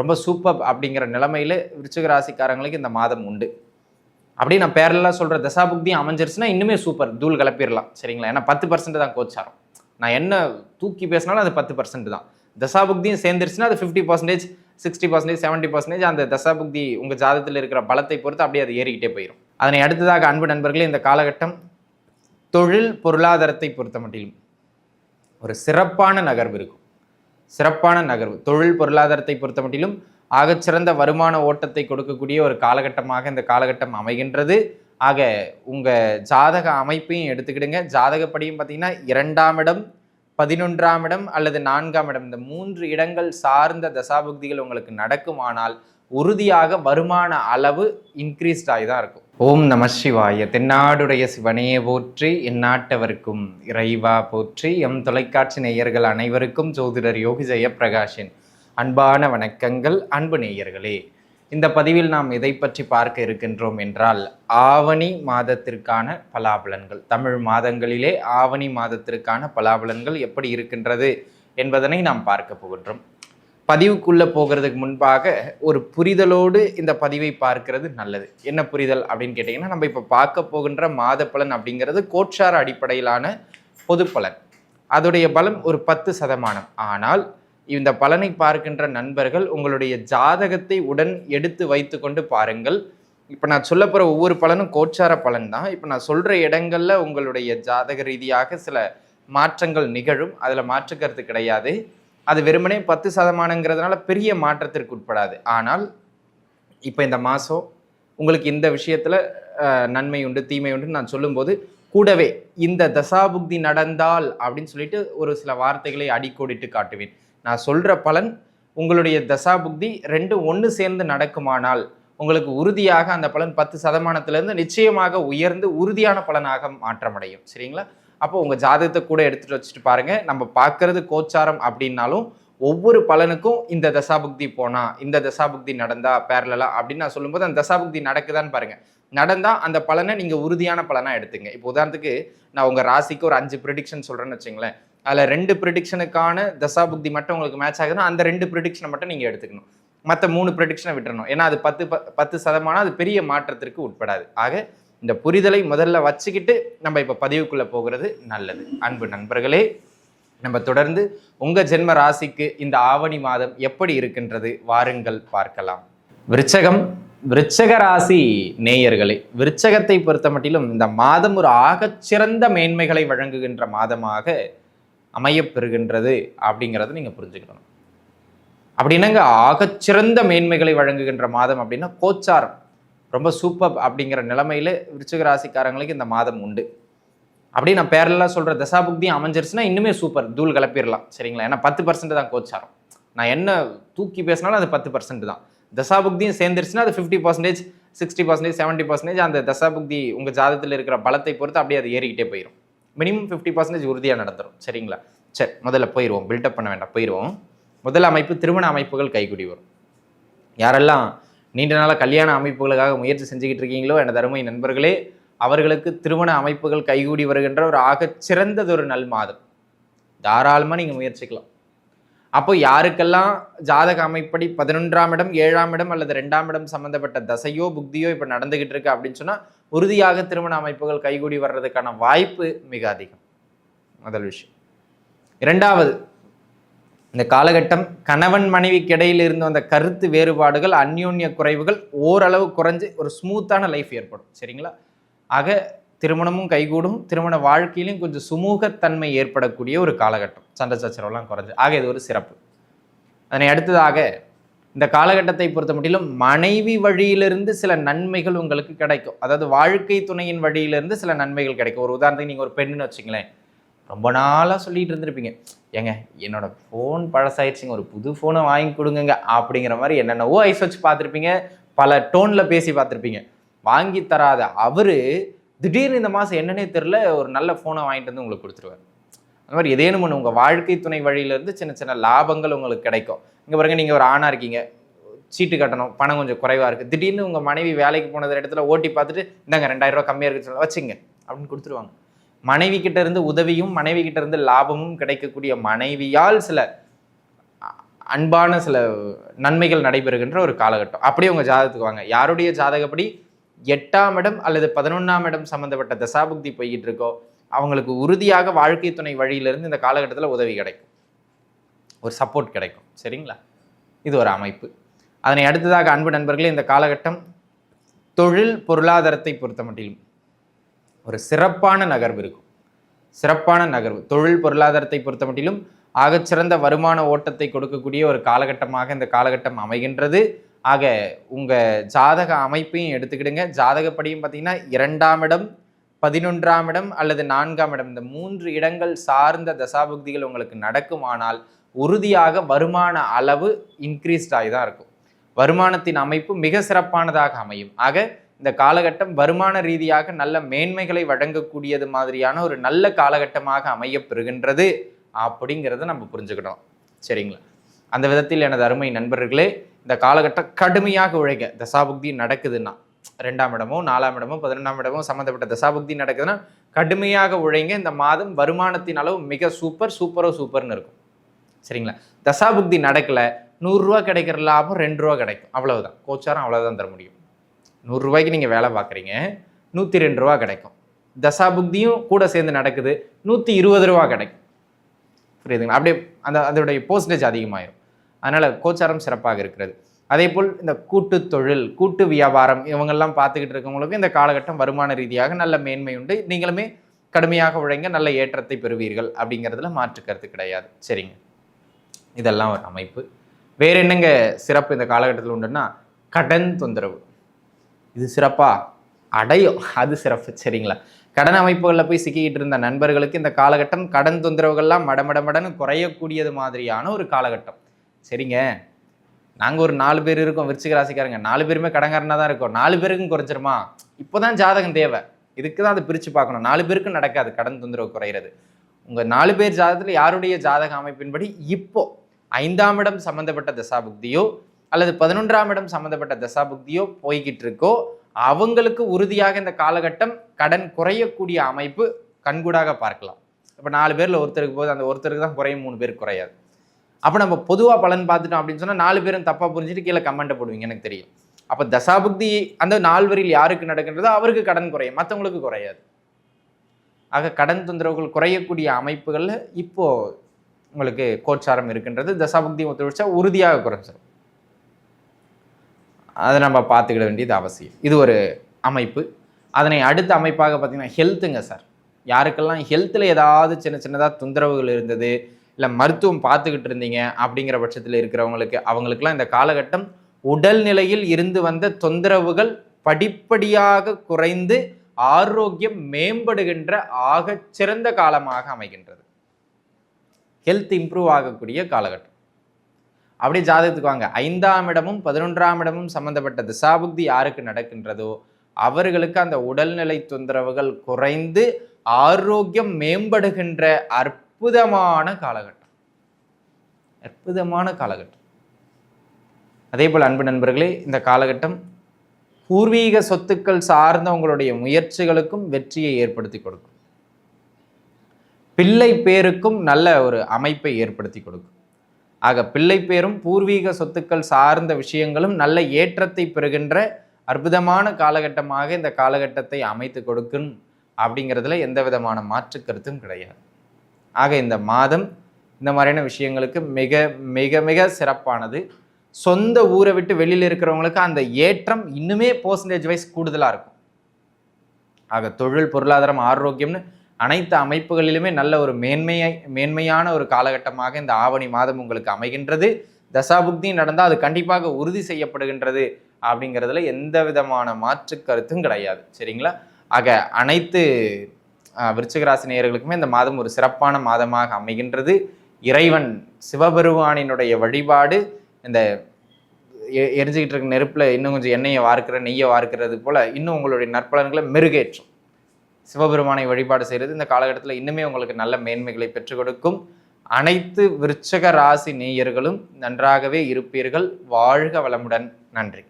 ரொம்ப சூப்பர் அப்படிங்கிற நிலைமையில் விருச்சிக ராசிக்காரங்களுக்கு இந்த மாதம் உண்டு. அப்படியே நான் பேரலாம் சொல்கிற தசாபுக்தியும் அமைஞ்சிருச்சுன்னா இன்னுமே சூப்பர் தூள் கிளப்பிடலாம் சரிங்களா? ஏன்னா பத்து பர்சன்ட் தான் கோச்சாரம். நான் என்ன தூக்கி பேசினாலும் அது பத்து பர்சன்ட் தான். தசாபுக்தியும் சேர்ந்துருச்சுன்னா அது fifty percentage sixty percentage seventy percentage அந்த தசாபுக்தி உங்கள் ஜாதத்தில் இருக்கிற பலத்தை பொறுத்து அப்படியே அது ஏறிக்கிட்டே போயிடும் அதனை அடுத்ததாக அன்பு நண்பர்களே இந்த காலகட்டம் தொழில் பொருளாதாரத்தை பொறுத்த மட்டிலும் ஒரு சிறப்பான நகர்வு இருக்கும். சிறப்பான நகர்வு. தொழில் பொருளாதாரத்தை பொறுத்த மட்டிலும் ஆகச்சிறந்த வருமான ஓட்டத்தை கொடுக்கக்கூடிய ஒரு காலகட்டமாக இந்த காலகட்டம் அமைகின்றது. ஆக உங்கள் ஜாதக அமைப்பையும் எடுத்துக்கிடுங்க. ஜாதகப்படியும் பார்த்தீங்கன்னா இரண்டாம் இடம் பதினொன்றாம் இடம் அல்லது நான்காம் இடம். இந்த மூன்று இடங்கள் சார்ந்த தசாபுக்திகள் உங்களுக்கு நடக்குமானால் உறுதியாக வருமான அளவு இன்க்ரீஸ்ட் ஆகி தான் இருக்கும். ஓம் நம சிவாய. தென்னாடுடைய சிவனே போற்றி எந்நாட்டவருக்கும் இறைவா போற்றி எம் தொலைக்காட்சி நேயர்கள் அனைவருக்கும் ஜோதிடர் யோகி ஜெயப்பிரகாஷின் அன்பான வணக்கங்கள் அன்பு நேயர்களே. இந்த பதிவில் நாம் எதை பற்றி பார்க்க இருக்கின்றோம் என்றால் ஆவணி மாதத்திற்கான பலாபலன்கள். தமிழ் மாதங்களிலே ஆவணி மாதத்திற்கான பலாபலன்கள் எப்படி இருக்கின்றது என்பதனை நாம் பார்க்க போகின்றோம். பதிவுக்குள்ளே போகிறதுக்கு முன்பாக ஒரு புரிதலோடு இந்த பதிவை பார்க்கிறது நல்லது. என்ன புரிதல் அப்படின்னு கேட்டிங்கன்னா நம்ம இப்போ பார்க்க போகின்ற மாத பலன் அப்படிங்கிறது கோட்சார அடிப்படையிலான பொது பலன் அதோடைய பலம் ஒரு பத்து சதமானம். ஆனால் இந்த பலனை பார்க்கின்ற நண்பர்கள் உங்களுடைய ஜாதகத்தை உடன் எடுத்து வைத்துக்கொண்டு பாருங்கள். இப்போ நான் சொல்ல போகிற ஒவ்வொரு பலனும் கோட்சார பலன் தான். இப்போ நான் சொல்கிற இடங்களில் உங்களுடைய ஜாதக ரீதியாக சில மாற்றங்கள் நிகழும். அதில் மாற்றுக்கிறது கிடையாது. அது வெறுமனே பத்து சதமானங்கிறதுனால பெரிய மாற்றத்திற்கு உட்படாது. ஆனால் இப்போ இந்த மாதம் உங்களுக்கு இந்த விஷயத்தில் நன்மை உண்டு தீமை உண்டு நான் சொல்லும்போது கூடவே இந்த தசாபுக்தி நடந்தால் அப்படின்னு சொல்லிட்டு ஒரு சில வார்த்தைகளை அடிக்கோடிட்டு காட்டுவேன். நான் சொல்கிற பலன் உங்களுடைய தசாபுக்தி ரெண்டும் ஒன்று சேர்ந்து நடக்குமானால் உங்களுக்கு உறுதியாக அந்த பலன் பத்து சதமானத்திலேருந்து நிச்சயமாக உயர்ந்து உறுதியான பலனாக மாற்றமடையும். சரிங்களா? அப்போ உங்கள் ஜாதகத்தை கூட எடுத்துகிட்டு வச்சுட்டு பாருங்கள் நம்ம பார்க்கறது கோச்சாரம் அப்படின்னாலும் ஒவ்வொரு பலனுக்கும் இந்த தசாபுக்தி போனால் இந்த தசாபுக்தி நடந்தா பேரலா அப்படின்னு நான் சொல்லும்போது அந்த தசாபுக்தி நடக்குதான்னு பாருங்கள் நடந்தால் அந்த பலனை நீங்கள் உறுதியான பலனாக எடுத்துங்க. இப்போ உதாரணத்துக்கு நான் உங்கள் ராசிக்கு ஒரு அஞ்சு ப்ரிடிக்ஷன் சொல்கிறேன்னு வச்சுங்களேன். அதில் ரெண்டு ப்ரிடிக்ஷனுக்கான தசாபுக்தி மட்டும் உங்களுக்கு மேட்ச் ஆகுதுன்னா அந்த ரெண்டு ப்ரிடிக்ஷனை மட்டும் நீங்கள் எடுத்துக்கணும். மற்ற மூணு ப்ரிடிக்ஷனை விட்டுறணும். ஏன்னா அது பத்து ப- பத்து சதமானம் அது பெரிய மாற்றத்திற்கு உட்படாது. ஆக இந்த புரிதலை முதல்ல வச்சுக்கிட்டு நம்ம இப்போ பதிவுக்குள்ளே போகிறது நல்லது. அன்பு நண்பர்களே நம்ம தொடர்ந்து உங்கள் ஜென்ம ராசிக்கு இந்த ஆவணி மாதம் எப்படி இருக்கின்றது வாருங்கள் பார்க்கலாம். விருச்சகம் விருச்சக ராசி நேயர்களே விருச்சகத்தை பொறுத்த மட்டிலும் இந்த மாதம் ஒரு ஆகச்சிறந்த மேன்மைகளை வழங்குகின்ற மாதமாக அமையப்பெறுகின்றது அப்படிங்கிறத நீங்கள் புரிஞ்சுக்கணும். அப்படின்னாங்க ஆகச்சிறந்த மேன்மைகளை வழங்குகின்ற மாதம் அப்படின்னா கோச்சாரம். ரொம்ப சூப்பர் அப்படிங்கிற நிலைமையில் விருச்சிக ராசிக்காரங்களுக்கு இந்த மாதம் உண்டு. அப்படியே நான் பேரலாக சொல்கிற தசாபுக்தியும் அமைஞ்சிருச்சுன்னா இன்னுமே சூப்பர். தூள் கிளப்பிடலாம் சரிங்களா? ஏன்னா பத்து பர்சன்ட் தான் கோச்சாரம். நான் என்ன தூக்கி பேசினாலும் அது பத்து பர்சன்ட் தான். தசாபுக்தியும் சேர்ந்துருச்சுன்னா அது fifty percentage sixty percentage seventy percentage அந்த தசாபுக்தி உங்கள் ஜாதத்தில் இருக்கிற பலத்தை பொறுத்து அப்படியே அது ஏறிக்கிட்டே போயிடும் மினிமம் ஃபிஃப்டி பர்சன்டேஜ் உறுதியாக நடந்துடும் சரிங்களா? சரி முதல்ல போயிடுவோம் பில்டப் பண்ண வேண்டாம் போயிடுவோம் முதல் அமைப்பு திருமண அமைப்புகள் கைக்குடி வரும். யாரெல்லாம் நீண்ட நாளாக கல்யாண அமைப்புகளுக்காக முயற்சி செஞ்சுக்கிட்டு இருக்கீங்களோ எனது அருமை நண்பர்களே அவர்களுக்கு திருமண அமைப்புகள் கைகூடி வருகின்ற ஒரு ஆக சிறந்ததொரு நல் மாதம். தாராளமாக நீங்கள் முயற்சிக்கலாம். அப்போ யாருக்கெல்லாம் ஜாதக அமைப்படி பதினொன்றாம் இடம் ஏழாம் இடம் அல்லது ரெண்டாம் இடம் சம்மந்தப்பட்ட தசையோ புக்தியோ இப்போ நடந்துகிட்டு இருக்கு அப்படின்னு சொன்னால் உறுதியாக திருமண அமைப்புகள் கைகூடி வர்றதுக்கான வாய்ப்பு மிக அதிகம். முதல் விஷயம். இரண்டாவது இந்த காலகட்டம் கணவன் மனைவிக்கு இடையில் இருந்து வந்த கருத்து வேறுபாடுகள் அந்யோன்ய குறைவுகள் ஓரளவு குறைஞ்சு ஒரு ஸ்மூத்தான லைஃப் ஏற்படும். சரிங்களா? ஆக திருமணமும் கைகூடும். திருமண வாழ்க்கையிலும் கொஞ்சம் சுமூகத்தன்மை ஏற்படக்கூடிய ஒரு காலகட்டம். சண்டை சச்சரவுலாம் குறைஞ்சு. ஆக இது ஒரு சிறப்பு. அதனை அடுத்ததாக இந்த காலகட்டத்தை பொறுத்த மட்டிலும் மனைவி வழியிலிருந்து சில நன்மைகள் உங்களுக்கு கிடைக்கும். அதாவது வாழ்க்கை துணையின் வழியிலிருந்து சில நன்மைகள் கிடைக்கும். ஒரு உதாரணத்துக்கு நீங்கள் ஒரு பெண்ணுன்னு வச்சுங்களேன் ரொம்ப நாளாக சொல்லிட்டு இருந்திருப்பீங்க. ஏங்க என்னோட ஃபோன் பழசாயிடுச்சுங்க. ஒரு புது ஃபோனை வாங்கி கொடுங்கங்க அப்படிங்கிற மாதிரி என்னென்னவோ ஐஸ் வச்சு பார்த்துருப்பீங்க. பல டோனில் பேசி பார்த்துருப்பீங்க. வாங்கி தராத அவர் திடீர்னு இந்த மாதம் என்னன்னே தெரில ஒரு நல்ல ஃபோனை வாங்கிட்டு வந்து உங்களுக்கு கொடுத்துருவார். அந்த மாதிரி ஏதேனும் ஒன்று உங்கள் வாழ்க்கை துணை வழியிலேருந்து சின்ன சின்ன லாபங்கள் உங்களுக்கு கிடைக்கும். இங்கே பாருங்க நீங்கள் ஒரு ஆணாக இருக்கீங்க. சீட்டு கட்டணும் பணம் கொஞ்சம் குறைவாக இருக்குது திடீர்னு உங்கள் மனைவி வேலைக்கு போனது இடத்துல ஓட்டி பார்த்துட்டு இந்தாங்க ரெண்டாயிரம் கம்மியாக இருக்குன்னு சொல்ல வச்சுங்க அப்படின்னு கொடுத்துருவாங்க. மனைவி கிட்ட இருந்து உதவியும் மனைவி கிட்ட இருந்து லாபமும் கிடைக்கக்கூடிய மனைவியால் சில அன்பான சில நன்மைகள் நடைபெறுகின்ற ஒரு காலகட்டம். அப்படியே உங்க ஜாதகத்துக்கு வாங்க. யாருடைய ஜாதகப்படி எட்டாம் இடம் அல்லது பதினொன்றாம் இடம் சம்பந்தப்பட்ட தசாபுக்தி போய்கிட்டு இருக்கோ அவங்களுக்கு உறுதியாக வாழ்க்கை துணை வழியிலிருந்து இந்த காலகட்டத்தில் உதவி கிடைக்கும். ஒரு சப்போர்ட் கிடைக்கும். சரிங்களா? இது ஒரு அமைப்பு. அதனை அடுத்ததாக அன்பு நண்பர்களே இந்த காலகட்டம் தொழில் பொருளாதாரத்தை பொறுத்த மட்டிலும் ஒரு சிறப்பான நகர்வு இருக்கும். சிறப்பான நகர்வு. தொழில் பொருளாதாரத்தை பொறுத்த மட்டிலும் ஆகச்சிறந்த வருமான ஓட்டத்தை கொடுக்கக்கூடிய ஒரு காலகட்டமாக இந்த காலகட்டம் அமைகின்றது. ஆக உங்கள் ஜாதக அமைப்பையும் எடுத்துக்கிடுங்க. ஜாதகப்படியும் பார்த்தீங்கன்னா இரண்டாம் இடம் பதினொன்றாம் இடம் அல்லது நான்காம் இடம். இந்த மூன்று இடங்கள் சார்ந்த தசாபுக்திகள் உங்களுக்கு நடக்குமானால் உறுதியாக வருமான அளவு இன்க்ரீஸ்ட் ஆகி தான் இருக்கும். வருமானத்தின் அமைப்பு மிக சிறப்பானதாக அமையும். ஆக இந்த காலகட்டம் வருமான ரீதியாக நல்ல மேன்மைகளை வழங்கக்கூடியது மாதிரியான ஒரு நல்ல காலகட்டமாக அமையப்பெறுகின்றது அப்படிங்கிறத நம்ம புரிஞ்சுக்கணும் சரிங்களா? அந்த விதத்தில் எனது அருமை நண்பர்களே இந்த காலகட்டம் கடுமையாக உழைக்க தசாபுக்தி நடக்குதுன்னா ரெண்டாம் இடமோ நாலாம் இடமோ பதினொன்றாம் இடமோ சம்மந்தப்பட்ட தசாபுக்தி நடக்குதுன்னா கடுமையாக உழைங்க. இந்த மாதம் வருமானத்தின் அளவு மிக சூப்பர் சூப்பரோ சூப்பர்னு இருக்கும். சரிங்களா? தசாபுக்தி நடக்கலை நூறுரூவா கிடைக்கிற லாபம் ரெண்டு ரூபா கிடைக்கும். அவ்வளவுதான். கோச்சாரம் அவ்வளோதான் தர முடியும். நூறுரூவாய்க்கு நீங்கள் வேலை பார்க்குறீங்க நூற்றி ரெண்டு ரூபா கிடைக்கும். தசாபுக்தியும் கூட சேர்ந்து நடக்குது நூற்றி இருபது ரூபா கிடைக்கும். புரியுதுங்களா? அப்படியே அந்த அதோடைய போஸ்டேஜ் அதிகமாயிரும். அதனால் கோச்சாரம் சிறப்பாக இருக்கிறது. அதே போல் இந்த கூட்டு தொழில் கூட்டு வியாபாரம் இவங்கெல்லாம் பார்த்துக்கிட்டு இருக்கவங்களுக்கு இந்த காலகட்டம் வருமான ரீதியாக நல்ல மேன்மை உண்டு. நீங்களுமே கடுமையாக உழைங்க நல்ல ஏற்றத்தை பெறுவீர்கள் அப்படிங்கிறதுல மாற்று கருத்து கிடையாது. சரிங்க. இதெல்லாம் ஒரு அமைப்பு. வேற என்னங்க சிறப்பு இந்த காலகட்டத்தில் உண்டுன்னா கடன் தொந்தரவு. இது சிறப்பா? அடையும். அது சிறப்பு. சரிங்களா? கடன் அமைப்புகளில் போய் சிக்கிக்கிட்டு இருந்த நண்பர்களுக்கு இந்த காலகட்டம் கடன் தொந்தரவுகள்லாம் மடமடமடன்னு குறையக்கூடியது மாதிரியான ஒரு காலகட்டம். சரிங்க? நாங்கள் ஒரு நாலு பேர் இருக்கோம் விருச்சிக ராசிக்காரங்க. நாலு பேருமே கடங்காரனாக தான் இருக்கோம். நாலு பேருக்கும் குறைஞ்சிருமா? இப்போ தான் ஜாதகம் தேவை. இதுக்கு தான் அதை பிரித்து பார்க்கணும். நாலு பேருக்கும் நடக்காது. கடன் தொந்தரவு குறையிறது. உங்கள் நாலு பேர் ஜாதகத்தில் யாருடைய ஜாதக அமைப்பின்படி இப்போ ஐந்தாம் இடம் சம்மந்தப்பட்ட தசாபுக்தியோ அல்லது பதினொன்றாம் இடம் சம்மந்தப்பட்ட தசாபுக்தியோ போய்கிட்டு இருக்கோ அவங்களுக்கு உறுதியாக இந்த காலகட்டம் கடன் குறையக்கூடிய அமைப்பு கண்கூடாக பார்க்கலாம். இப்போ நாலு பேரில் ஒருத்தருக்கு போது அந்த ஒருத்தருக்கு தான் குறையும் மூணு பேர் குறையாது. அப்போ நம்ம பொதுவாக பலன் பார்த்துட்டோம் அப்படின்னு சொன்னால் நாலு பேரும் தப்பாக புரிஞ்சுட்டு கீழே கமெண்ட்டை போடுவீங்க எனக்கு தெரியும். அப்போ தசாபுக்தி அந்த நால்வரில் யாருக்கு நடக்கின்றதோ அவருக்கு கடன் குறையும் மற்றவங்களுக்கு குறையாது. ஆக கடன் தொந்தரவுகள் குறையக்கூடிய அமைப்புகளில் இப்போது உங்களுக்கு கோச்சாரம் இருக்கின்றது. தசாபுக்தி ஒத்துழைச்சா உறுதியாக குறைஞ்சிடும் அதை நம்ம பார்த்துக்கிட வேண்டியது அவசியம். இது ஒரு அமைப்பு. அதனை அடுத்த அமைப்பாக பார்த்திங்கன்னா ஹெல்த்துங்க சார். யாருக்கெல்லாம் ஹெல்த்தில் ஏதாவது சின்ன சின்னதாக தொந்தரவுகள் இருந்தது இல்லை மருத்துவம் பார்த்துக்கிட்டு இருந்தீங்க அப்படிங்கிற பட்சத்தில் இருக்கிறவங்களுக்கு அவங்களுக்கெல்லாம் இந்த காலகட்டம் உடல்நிலையில் இருந்து வந்த தொந்தரவுகள் படிப்படியாக குறைந்து ஆரோக்கியம் மேம்படுகின்ற ஆகச் சிறந்த காலமாக அமைகின்றது. ஹெல்த் இம்ப்ரூவ் ஆகக்கூடிய காலகட்டம். அப்படியே ஜாதகத்துக்கு வாங்க. ஐந்தாம் இடமும் பதினொன்றாம் இடமும் சம்பந்தப்பட்ட திசாபுக்தி யாருக்கு நடக்கின்றதோ அவர்களுக்கு அந்த உடல்நிலை தொந்தரவுகள் குறைந்து ஆரோக்கியம் மேம்படுகின்ற அற்புதமான காலகட்டம். அற்புதமான காலகட்டம். அதே போல் அன்பு நண்பர்களே இந்த காலகட்டம் பூர்வீக சொத்துக்கள் சார்ந்த உங்களுடைய முயற்சிகளுக்கும் வெற்றியை ஏற்படுத்தி கொடுக்கும். பிள்ளை பேருக்கும் நல்ல ஒரு அமைப்பை ஏற்படுத்தி கொடுக்கும். ஆக பிள்ளை பேரும் பூர்வீக சொத்துக்கள் சார்ந்த விஷயங்களும் நல்ல ஏற்றத்தை பெறுகின்ற அற்புதமான காலகட்டமாக இந்த காலகட்டத்தை அமைத்து கொடுக்கும் அப்படிங்கிறதுல எந்த விதமான மாற்று கருத்தும் கிடையாது. ஆக இந்த மாதம் இந்த மாதிரியான விஷயங்களுக்கு மிக மிக மிக சிறப்பானது. சொந்த ஊரை விட்டு வெளியில் இருக்கிறவங்களுக்கு அந்த ஏற்றம் இன்னுமே பர்சன்டேஜ் வைஸ் கூடுதலாக இருக்கும். ஆக தொழில் பொருளாதாரம் ஆரோக்கியம்னு அனைத்து அமைப்புகளிலுமே நல்ல ஒரு மேன்மையை மேன்மையான ஒரு காலகட்டமாக இந்த ஆவணி மாதம் உங்களுக்கு அமைகின்றது. தசாபுக்தி நடந்தால் அது கண்டிப்பாக உறுதி செய்யப்படுகின்றது அப்படிங்கிறதுல எந்த விதமான மாற்று கருத்தும் கிடையாது. சரிங்களா? ஆக அனைத்து விருச்சிகராசி நேயர்களுக்குமே இந்த மாதம் ஒரு சிறப்பான மாதமாக அமைகின்றது. இறைவன் சிவபெருமானினுடைய வழிபாடு இந்த எ- எரிஞ்சுக்கிட்டு இருக்க நெருப்பில் இன்னும் கொஞ்சம் எண்ணெயை வார்க்கிற நெய்யை வார்க்கிறது போல் இன்னும் உங்களுடைய நற்பலன்களை மெருகேற்றும். சிவபெருமானை வழிபாடு செய்கிறது. இந்த காலகட்டத்தில் இன்னுமே உங்களுக்கு நல்ல மேன்மைகளை பெற்றுக் கொடுக்கும். அனைத்து விருச்சக ராசி நேயர்களும் நன்றாகவே இருப்பீர்கள். வாழ்க வளமுடன். நன்றி.